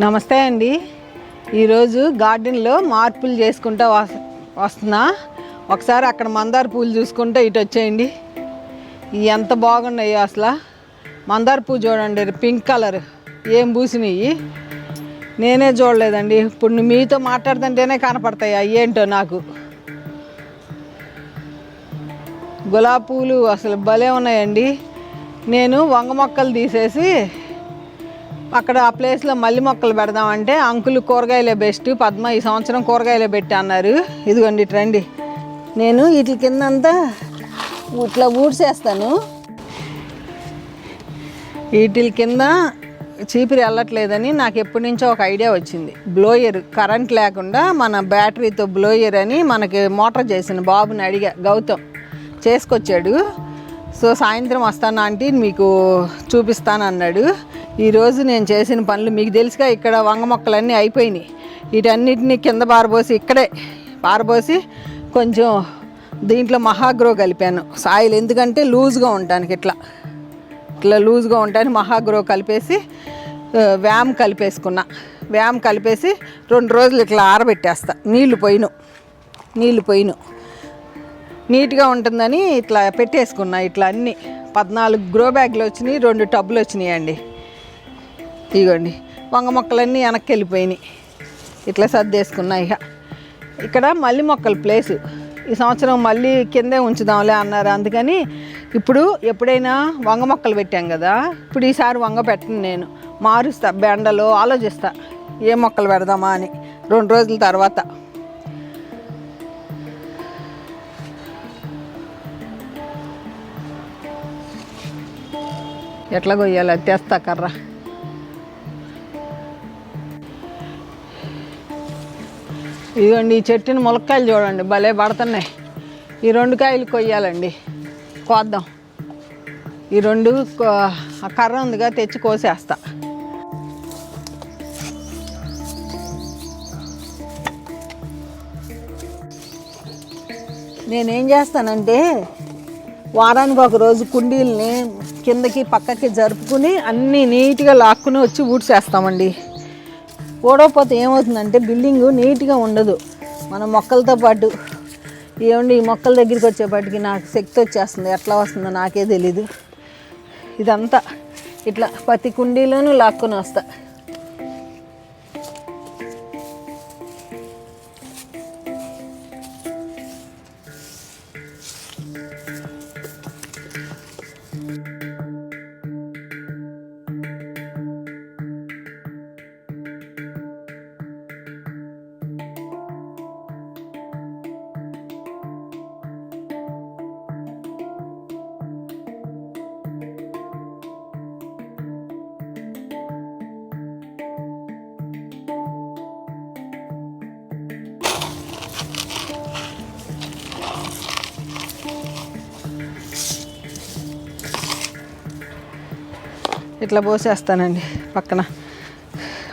నమస్తే అండి. ఈరోజు గార్డెన్లో మార్పులు చేసుకుంటూ వస్- వస్తున్నా. ఒకసారి అక్కడ మందార పూలు చూసుకుంటే ఇటు వచ్చేయండి. ఎంత బాగున్నాయో అసలు. మందార పువ్వు చూడండి పింక్ కలర్. ఏం పూసినాయి? నేనే చూడలేదండి. ఇప్పుడు మీతో మాట్లాడుతుంటేనే కనపడతాయి. అవి ఏంటో నాకు. గులాబీ పూలు అసలు భలే ఉన్నాయండి. నేను వంగ మొక్కలు తీసేసి అక్కడ ఆ ప్లేస్లో మల్లి మొక్కలు పెడదామంటే అంకుల్ కూరగాయలే బెస్ట్. పద్మ ఈ సంవత్సరం కూరగాయలే పెట్టి అన్నారు ఇదిగోండి ఇటు రండి. నేను వీటి కిందంతా ఇట్లా ఊడ్చేస్తాను. వీటి కింద చీపిరి వెళ్ళట్లేదని నాకు ఎప్పటి నుంచో ఒక ఐడియా వచ్చింది. బ్లోయర్ కరెంట్ లేకుండా మన బ్యాటరీతో బ్లోయర్ అని మనకి మోటార్ చేసిన బాబుని అడిగా. గౌతమ్ చేసుకొచ్చాడు. సో సాయంత్రం వస్తాను ఆంటీ? మీకు చూపిస్తాను అన్నాడు ఈరోజు నేను చేసిన పనులు మీకు తెలుసుగా ఇక్కడ వంగ మొక్కలన్నీ అయిపోయినాయి. వీటన్నిటిని కింద పారబోసి ఇక్కడే పారబోసి కొంచెం దీంట్లో మహాగ్రో కలిపాను. సాయిల్ ఎందుకంటే లూజ్గా ఉండటానికి ఇట్లా. ఇట్లా లూజ్గా ఉంటాను మహాగ్రో కలిపేసి వ్యామ్ కలిపేసుకున్నా. వ్యామ్ కలిపేసి రెండు రోజులు ఇట్లా ఆరబెట్టేస్తా. నీళ్ళు పోయిను. నీళ్ళు పోయిను. నీట్గా ఉంటుందని ఇట్లా పెట్టేసుకున్నా ఇట్లా అన్ని. పద్నాలుగు గ్రో బ్యాగ్లు వచ్చినాయి రెండు టబ్బులు వచ్చినాయి అండి ఇదిగోండి వంగ మొక్కలన్నీ వెనక్కి వెళ్ళిపోయినాయి. ఇట్లా సర్దేసుకున్నా ఇక. ఇక్కడ మల్లి మొక్కల ప్లేసు. ఈ సంవత్సరం మళ్ళీ కిందే ఉంచుదాంలే అన్నారు. అందుకని ఇప్పుడు ఎప్పుడైనా వంగ మొక్కలు పెట్టాం కదా ఇప్పుడు ఈసారి వంగ పెట్టను నేను. మారుస్తా బెండలో ఆలోచిస్తా ఏ మొక్కలు పెడదామా అని రెండు రోజుల తర్వాత. ఎట్లా కొయ్యాలి? తెస్తా కర్రా. ఇదిగోండి ఈ చెట్టుని ములక్కాయలు చూడండి భలే పడుతున్నాయి. ఈ రెండు కాయలు కొయ్యాలండి. కోద్దాం. ఈ రెండు కర్ర ఉందిగా తెచ్చి కోసేస్తా. నేనేం చేస్తానంటే వారానికి ఒక రోజు కుండీల్ని కిందకి పక్కకి జరుపుకుని అన్నీ నీట్గా లాక్కుని వచ్చి ఊడ్చేస్తామండి. ఓడవపోతే ఏమవుతుందంటే బిల్డింగ్ నీట్గా ఉండదు. మన మొక్కలతో పాటు ఏమండి ఈ మొక్కల దగ్గరికి వచ్చేపాటికి నాకు శక్తి వచ్చేస్తుంది ఎట్లా వస్తుందో నాకే తెలీదు. ఇదంతా ఇట్లా ప్రతి కుండీలోనూ లాక్కొని వస్తా. ఇట్లా పోసేస్తానండి పక్కన.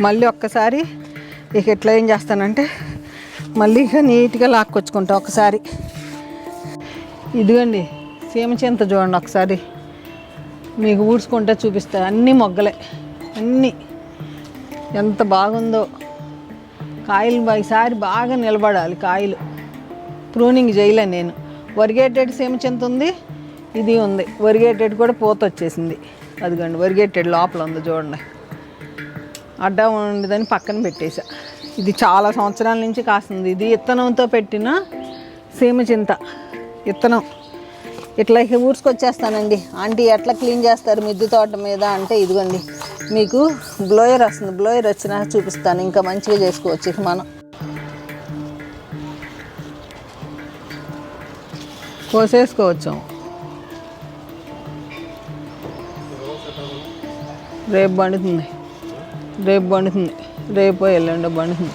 మళ్ళీ ఒక్కసారి ఇక ఇట్లా ఏం చేస్తానంటే మళ్ళీ ఇక నీట్గా లాక్కొచ్చుకుంటా ఒకసారి. ఇదిగోండి సీమ చింత చూడండి ఒకసారి. మీకు ఊడ్చుకుంటే చూపిస్తా అన్నీ మొగ్గలే అన్నీ. ఎంత బాగుందో. కాయలు ఈసారి బాగా నిలబడాలి కాయలు. ప్రూనింగ్ చేయలే నేను. వరిగేటెడ్ సీమ చింత ఉంది ఇది ఉంది. వరిగేటెడ్ కూడా పూత వచ్చేసింది. అదిగోండి వరిగేటెడ్ లోపల ఉంది చూడండి. అడ్డం ఉండదని పక్కన పెట్టేశా. ఇది చాలా సంవత్సరాల నుంచి కాస్తుంది. ఇది ఇత్తనంతో పెట్టిన సీమ చింత. ఇత్తనం. ఇట్లా ఇక ఊడ్చుకొచ్చేస్తానండి. ఆంటీ ఎట్లా క్లీన్ చేస్తారు మిద్దె తోట మీద అంటే ఇదిగోండి. మీకు బ్లోయర్ వస్తుంది. బ్లోయర్ వచ్చినా చూపిస్తాను. ఇంకా మంచిగా చేసుకోవచ్చు మనం. కోసేసుకోవచ్చు. రేపు పండుతుంది. రేపు పండుతుంది. రేపు ఎల్లుండో పండుతుంది.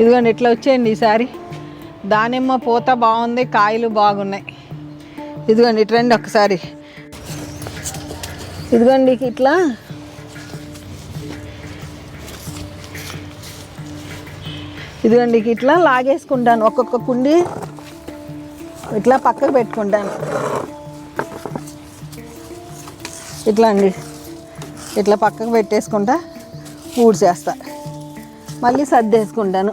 ఇదిగోండి ఇట్లా వచ్చేయండి ఈసారి దానిమ్మ పూత బాగుంది కాయలు బాగున్నాయి. ఇదిగోండి ఇటు రండి ఒకసారి. ఇదిగోండి ఇట్లా. ఇదిగోండి ఇట్లా లాగేసుకుంటాను. ఒక్కొక్క కుండి ఇట్లా పక్కకు పెట్టుకుంటాను. ఇట్లా అండి. ఇట్లా పక్కకు పెట్టేసుకుంటా ఊడ్చేస్తా మళ్ళీ సర్దేసుకుంటాను.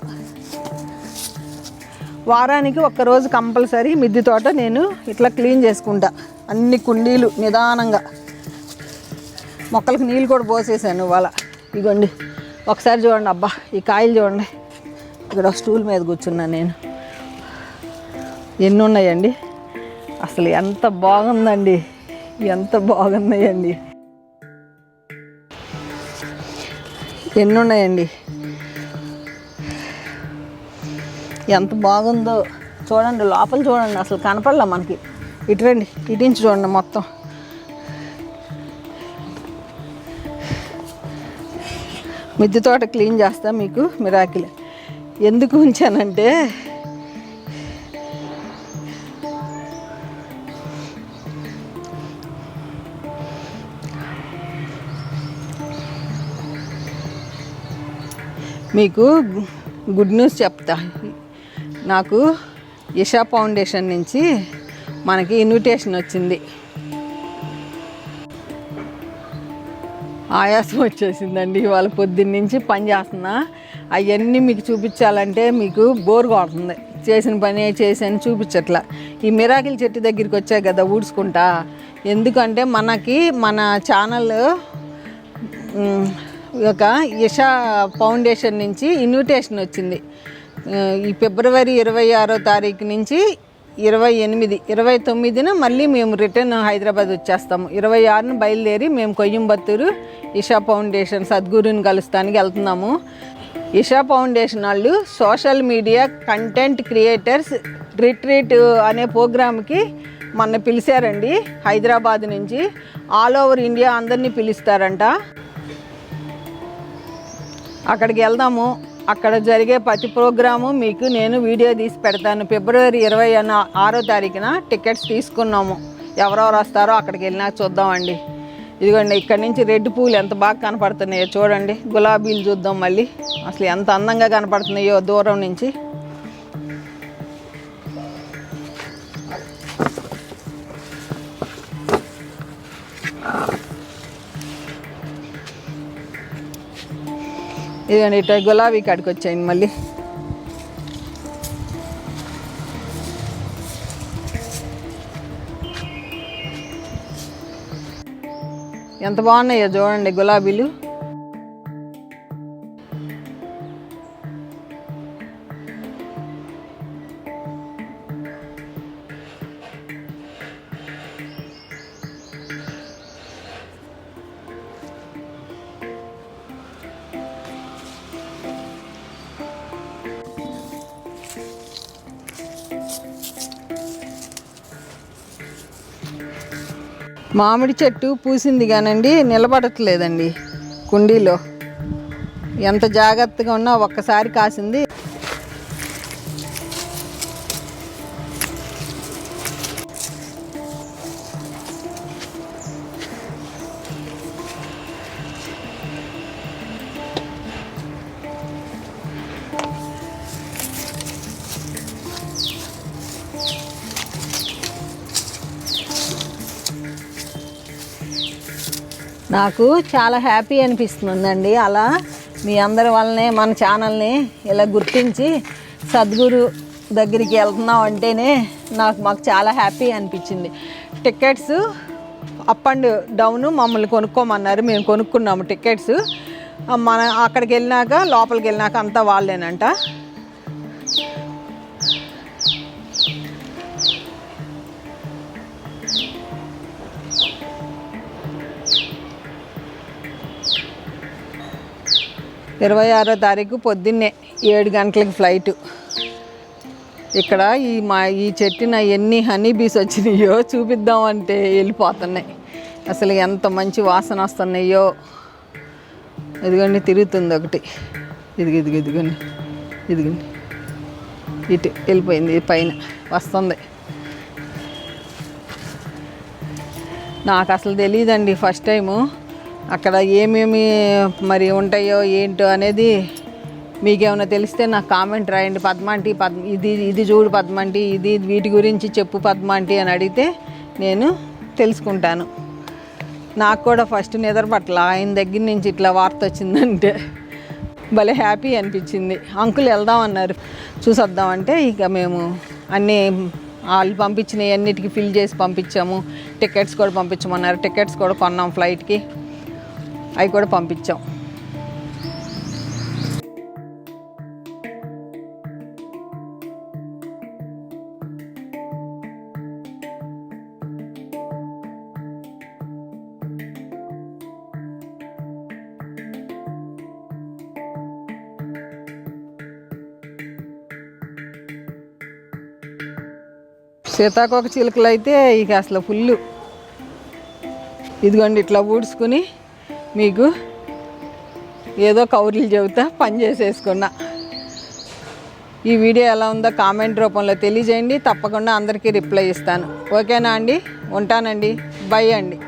వారానికి ఒక్కరోజు కంపల్సరీ మిద్దె తోట నేను ఇట్లా క్లీన్ చేసుకుంటా. అన్ని కుండీలు నిదానంగా. మొక్కలకు నీళ్ళు కూడా పోసేసాను ఇవాళ. ఇగోండి. ఒకసారి చూడండి అబ్బా ఈ కాయలు చూడండి. ఇక్కడ స్టూల్ మీద కూర్చున్నాను నేను. ఎన్ని ఉన్నాయండి అసలు ఎంత బాగుందండి. ఎంత బాగున్నాయండి. ఎన్ని ఉన్నాయండి ఎంత బాగుందో చూడండి లోపల చూడండి అసలు కనపడలే మనకి. ఇటు రండి ఇటించి చూడండి మొత్తం. మిద్దె తోట క్లీన్ చేస్తా మీకు మిరాకిల్. ఎందుకు ఉంచానంటే మీకు గుడ్ న్యూస్ చెప్తా. నాకు ఇషా ఫౌండేషన్ నుంచి మనకి ఇన్విటేషన్ వచ్చింది. ఆయాసం వచ్చేసిందండి. ఇవాళ పొద్దున్న నుంచి పని చేస్తున్నా. అవన్నీ మీకు చూపించాలంటే మీకు బోర్ కొడుతుంది. చేసిన పని చేసాను చూపించట్లా. ఈ మిరాకిల్ చెట్టు దగ్గరికి వచ్చాయి కదా ఊడ్చుకుంటా. ఎందుకంటే మనకి మన ఛానల్ ఒక ఇషా ఫౌండేషన్ నుంచి ఇన్విటేషన్ వచ్చింది. ఈ ఫిబ్రవరి ఇరవై ఆరో తారీఖు నుంచి ఇరవై ఎనిమిది ఇరవై తొమ్మిదిన మళ్ళీ మేము రిటర్న్ హైదరాబాద్ వచ్చేస్తాము. ఇరవై ఆరున బయలుదేరి మేము కొయ్యంబత్తూరు ఇషా ఫౌండేషన్ సద్గురుని కలుస్తానికి వెళ్తున్నాము. ఇషా ఫౌండేషన్ వాళ్ళు social media content creators retreat అనే ప్రోగ్రామ్కి మొన్న పిలిచారండి హైదరాబాద్ నుంచి. ఆల్ ఓవర్ ఇండియా అందరినీ పిలుస్తారంట. అక్కడికి వెళ్దాము. అక్కడ జరిగే ప్రతి ప్రోగ్రాము మీకు నేను వీడియో తీసి పెడతాను. ఫిబ్రవరి ఇరవై అన్న ఆరో తారీఖున టికెట్స్ తీసుకున్నాము. ఎవరెవరు వస్తారో అక్కడికి వెళ్ళినా చూద్దామండి. ఇదిగోండి ఇక్కడ నుంచి రెడ్ పూలు ఎంత బాగా కనపడుతున్నాయో చూడండి. గులాబీలు చూద్దాం మళ్ళీ. అసలు ఎంత అందంగా కనపడుతున్నాయో దూరం నుంచి. ఇదిగోండి ఇట్లా గులాబీ కాడికి వచ్చాయండి మళ్ళీ. ఎంత బాగున్నాయో చూడండి గులాబీలు. మామిడి చెట్టు పూసింది కానండి నిలబడట్లేదండి కుండీలో. ఎంత జాగ్రత్తగా ఉన్నా ఒక్కసారి కాసింది నాకు చాలా హ్యాపీ అనిపిస్తుందండి. అలా మీ అందరి వల్లనే మన ఛానల్ని ఇలా గుర్తించి సద్గురు దగ్గరికి వెళ్తున్నాం అంటేనే నాకు మాకు చాలా హ్యాపీ అనిపించింది. టికెట్స్ అప్ అండ్ డౌన్ మమ్మల్ని కొనుక్కోమన్నారు. మేము కొనుక్కున్నాము టికెట్స్. మన అక్కడికి వెళ్ళినాక లోపలికి వెళ్ళినాక అంతా వాళ్ళేనంట. ఇరవై ఆరో తారీఖు పొద్దున్నే ఏడు గంటలకి ఫ్లైటు ఇక్కడ ఈ మా ఈ చెట్టున ఎన్ని హనీ బీస్ వచ్చినాయో చూపిద్దామంటే వెళ్ళిపోతున్నాయి. అసలు ఎంత మంచి వాసన వస్తున్నాయో. ఇదిగోండి తిరుగుతుంది ఒకటి. ఇదిగి ఇదిగి ఇదిగోండి ఇదిగోండి. ఇటు వెళ్ళిపోయింది పైన వస్తుంది. నాకు అసలు తెలియదండి ఫస్ట్ టైము అక్కడ ఏమేమి మరి ఉంటాయో ఏంటో అనేది మీకేమైనా తెలిస్తే నాకు కామెంట్ రాయండి. పద్మాంటి పద్ ఇది ఇది చూడు పద్మాంటి ఇది వీటి గురించి చెప్పు పద్మాంటి అని అడిగితే నేను తెలుసుకుంటాను. నాకు కూడా ఫస్ట్ నిద్ర పట్ల ఆయన దగ్గర నుంచి ఇట్లా వార్త వచ్చిందంటే భలే హ్యాపీ అనిపించింది. అంకుల్ వెళ్దాం అన్నారు. చూసొద్దామంటే ఇక మేము అన్నీ వాళ్ళు పంపించినవి అన్నిటికీ ఫిల్ చేసి పంపించాము. టికెట్స్ కూడా పంపించమన్నారు. టికెట్స్ కూడా కొన్నాం ఫ్లైట్కి. అవి కూడా పంపించాం. సీతాకోక చిలుకలు అయితే ఇక అసలు ఫుల్ ఇదిగోండి ఇట్లా ఊడ్చుకుని మీకు ఏదో కౌరులు చెబుతా పని చేసేసుకున్నా. ఈ వీడియో ఎలా ఉందో కామెంట్ రూపంలో తెలియజేయండి తప్పకుండా అందరికీ రిప్లై ఇస్తాను. ఓకేనా అండి? ఉంటానండి. బై అండి.